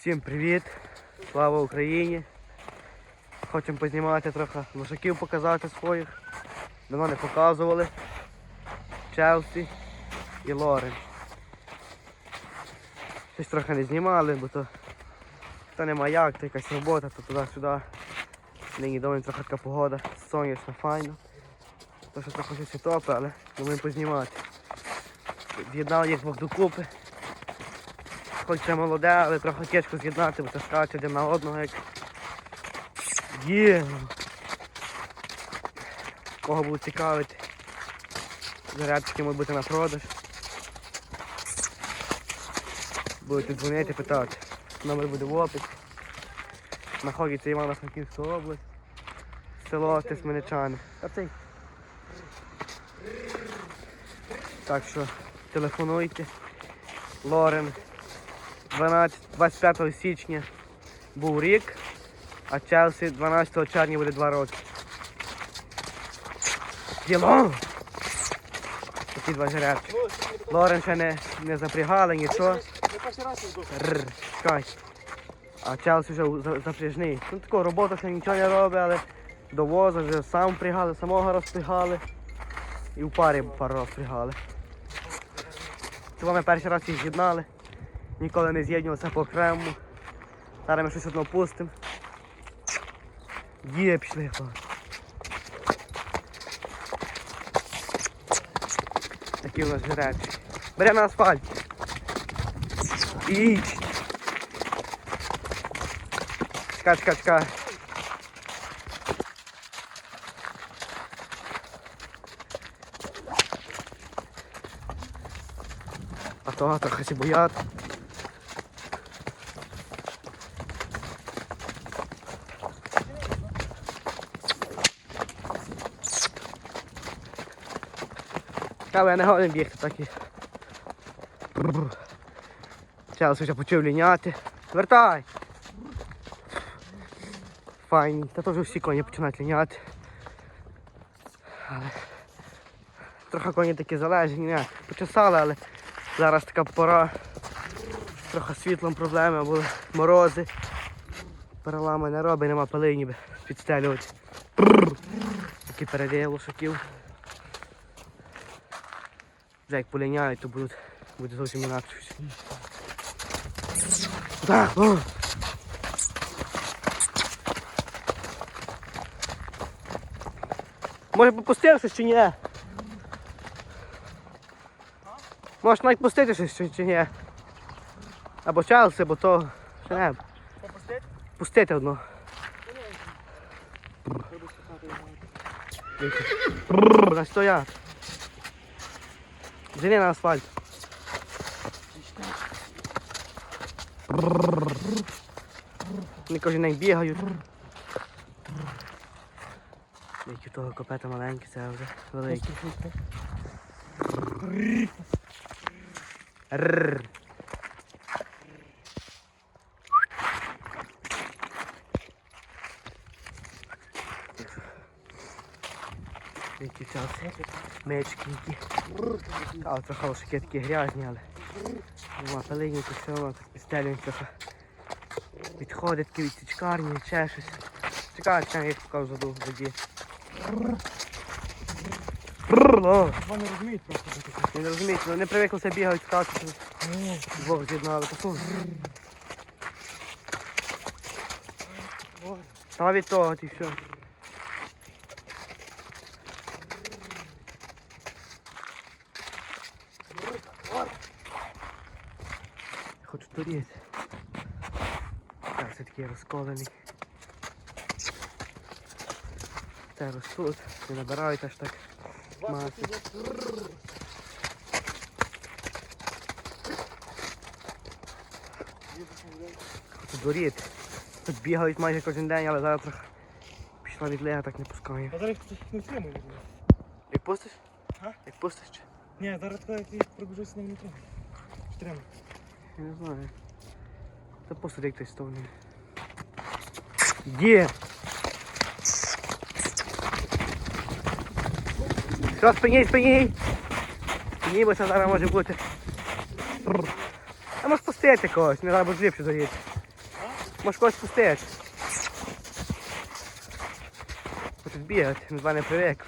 Всім привіт! Слава Україні! Хочемо познімати трохи лошаків показати своїх. Давно не показували. Челсі і Лорен. Щось трохи не знімали, бо то, то нема як, то якась робота, то туди-сюди. Нині доволі трохи така погода, сонячно, файно. То що трохи щось і топе, але думаємо познімати. З'єднали їх докупи. Хоч це молоде, але трохи тяжко з'єднати, бо це скаче один на одного як. Є. Кого будуть цікавити. Зарядчики можуть бути на продаж. Будете дзвонити, питати. Номер буде в описі. Знаходиться Івано-Франківська область. Село Тисменичани. Так що телефонуйте. Лорен 12, 25 січня був рік, а Челсі 12 червня буде 2 роки. Діло! Такі два жеребчики. Лорен ще не, не запрягали, нічого. Чекай. А Челсі вже запряжний. Ну таку роботу ще нічого не робить, але до воза вже сам впрягали, самого розпрягали. І в парі пару раз впрягали. Цього ми перший раз їх з'єднали. Ніколи не з'єднувалися по окрему. Зараз ми щось одно пустимо. Є, пішли. Такі у нас жеребчики. Бере на асфальт. Іч. Чекай, чекай, чекай. А то трохи сі боять. Каве не годен бігти такі. Челси вже почав ліняти. Вертай! Файні. Та то вже всі коні починають ліняти. Але трохи коні такі залежні, не, почесали, але зараз така пора. Трохи світлом проблеми, були морози. Перелами не робить, нема пили ніби підстелювати. Такі передає лошаків. Вже як поліняють, то будуть, буде зовсім інакше. Так, о. Може попустив щось чи ні? Можеш навіть пустити щось чи- ні? Або Челси, бо то ще не. Попустити? Пустити одно. Бррр, стоять. Зини на асфальт. Вони кожен день бігають. Як у того копета маленький, це вже великий. Рррр. Які. Мечки які. А от трохи лошаки такі грязні, але нема пилині, то все одно так. Підходить такі від січкарні, ще щось. Чекай, чекай, я їх покажу заду воді. Вони розуміють просто таке. Не розумієте, ну, не привиклися бігають скачуть. Двох з'єднали. Та від того, і все. Хочу туріти. Так, все таки розколений. Це ростуть, не набирають аж так маси. Доріти. Тут бігають майже кожен день, але зараз трохи пішла відлега, так не пускаю. А зараз не втримує. Як пустиш? А? Як пустиш? Ні, зараз як я пробіжуся на метро. Тримай. Я не знаю. Та просто як той стовний. Є! Все, спиній, спиній! Спиній, бо це зараз може бути. А може пустити когось, не треба зліпше заїти. Може когось пустити. Хочуть бігати, ми з вами привикли.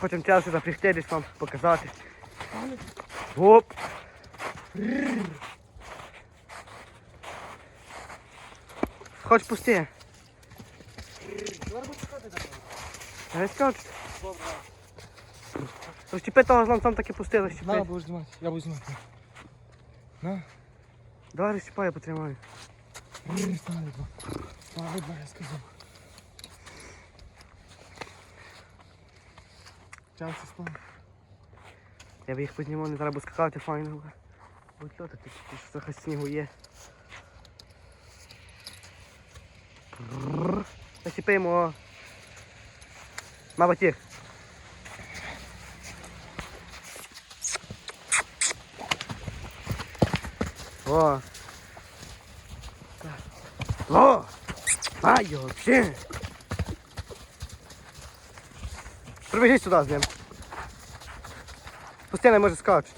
Хочемо час запрягти десь вам показати. Оп! Хоч пусти. Добре. Розчепи того злом, там таки пусти, На, розчепи. будеш знімати. Я буду знімати. На. Давай розчепай, я потримаю. Стали два. Стали два, я сказав. Стали. Я б їх піднімав, не треба скакати файно. Льота, тут трохи снігу є. Зачепимо. Мабуть їх. О! О! Майо, ще! Прибіжіть сюди з ним. Постійно може скачуть.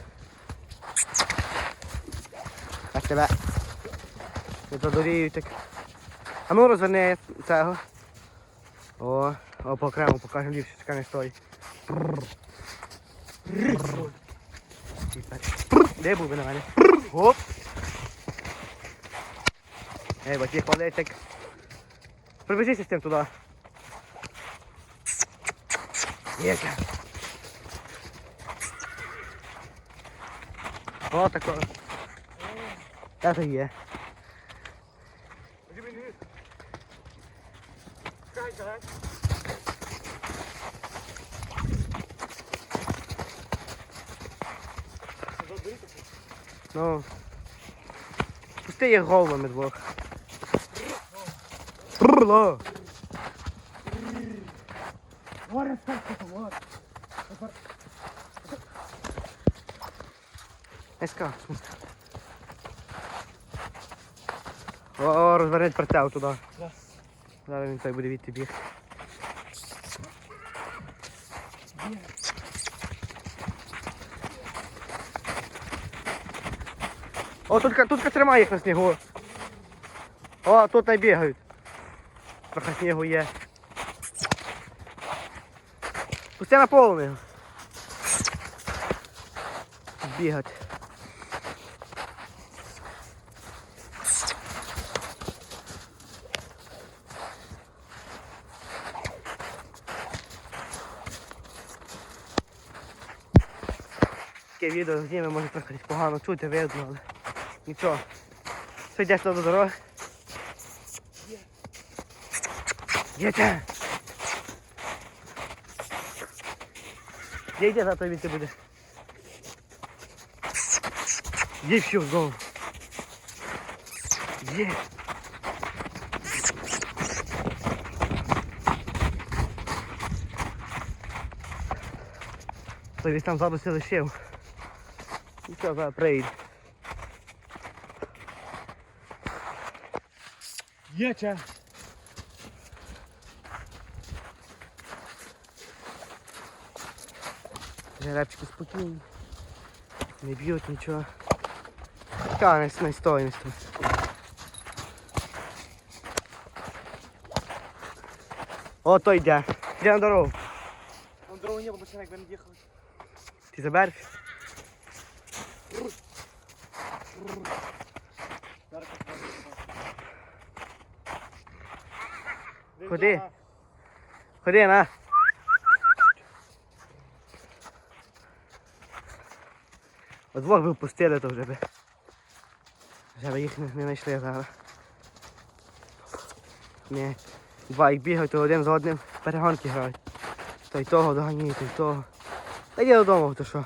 Тебе. Не задоріють так. А ну розверни цього. О, о, по окремо покажемо ліпше, чекай не стой. Де був би на мене? Оп! Ей, бо ті хвалить так. Прибіжися з тим туди. Є. О, тако. Та то є. Ну. Пусти їх головами двох. Прррла. Говори, скажи, говори. Не скак. О, о, розверніть прицел туди. Зараз він той буде відти біг. О, тут, тут ка тримай їх на снігу. О, тут не бігають. Трохи снігу є. Пусти наповни. Бігать. Таке відео зніме, може трохи погано чути, видно, але нічого. Все йдеш до дороги. Дітя! Де йде, зато від буде. Є все, знову. Є. Той весь там ззаду все лишив. І все, зараз прийде. Є ча. Жеребчики спокійні. Не б'ють нічого. Та, не, не стой, не стой. О, той йде. Йде на дорогу. Там дорогу не було, бо якби не їхали. Ти забереш? Ходи. Ходи, на. От двох би пустили, то вже би. Вже би їх не, знайшли зараз. Ні. Два їх бігають, то один за одним перегонки грають. Той того доганяє, той того. Та йди додому, то що?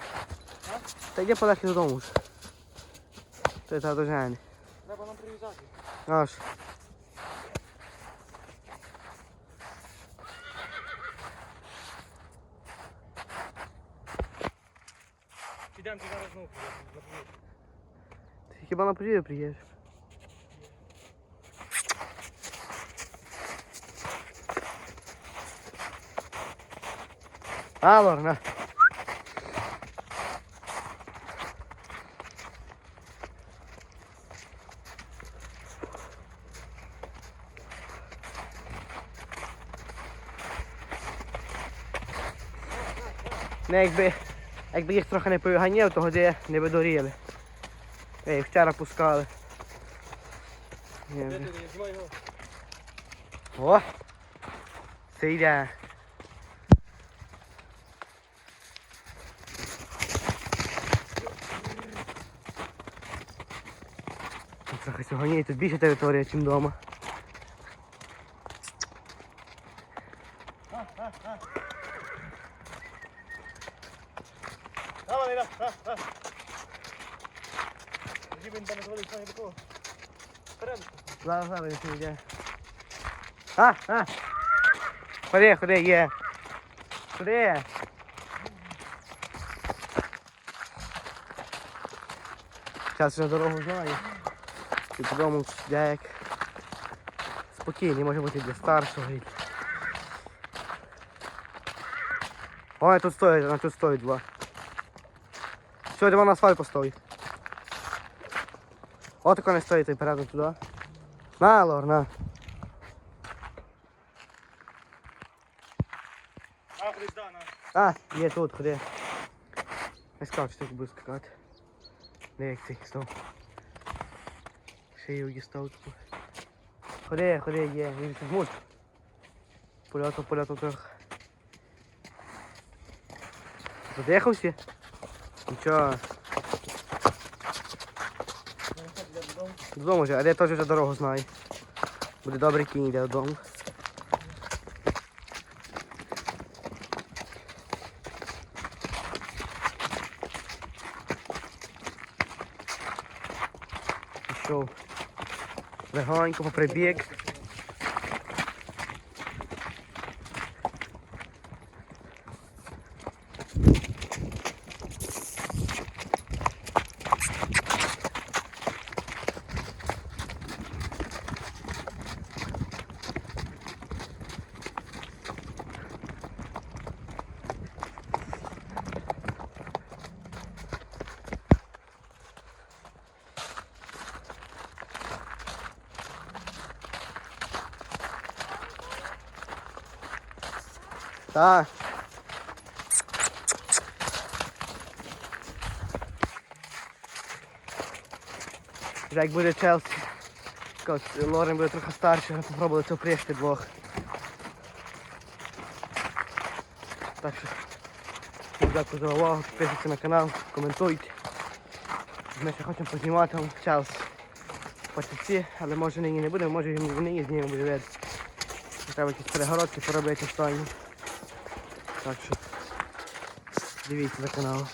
Та йди полегки додому вже. Той та дожене. Треба нам приїжджати. Аж. Підемо туди знову. Ти хіба на подію приїдеш? А, Лорна. Nee, ik ben... якби їх трохи не повиганяв, то годи не би доріли. Е, їх вчора пускали. Ні. О! Це йде. Трохи сьогодні тут більше територія, ніж вдома. Давай, Ліля, на, на. Тоді він там звалить саме такого. Вперед. Зараз, зараз він йде. А, а! Ходи, ходи, є. Ходи. Зараз вже дорогу знаю. І додому я як спокійний, може бути для старшого. Ой, тут стоїть, тут стоїть два. Сьогодні вона на асфальт поставить. О, тако не стоїть і передом туди. На, Лор, на. А, кудись, да, на. А, є тут, ходи. Не сказав, що ти буду скакати. Не як цей став. Шию дістав таку. Ходи, ходи, є, він це змуть. Польоту, польоту трохи. Задихався? Нічого. Додому вже, а я теж вже дорогу знаю. Буде добрий кінь йде додому. Пішов. Легонько поприбіг. Так. Вже як буде Челсі. Лорен буде трохи старший, ми попробували це впрягти двох. Так що дякую за увагу, підписуйтесь на канал, коментуйте. Ми ще хочемо познімати Челсі. Патіці, але може нині не буде, може нині знімемо буде видно. Треба якісь перегородки поробити останні. Так що дивіться за каналом.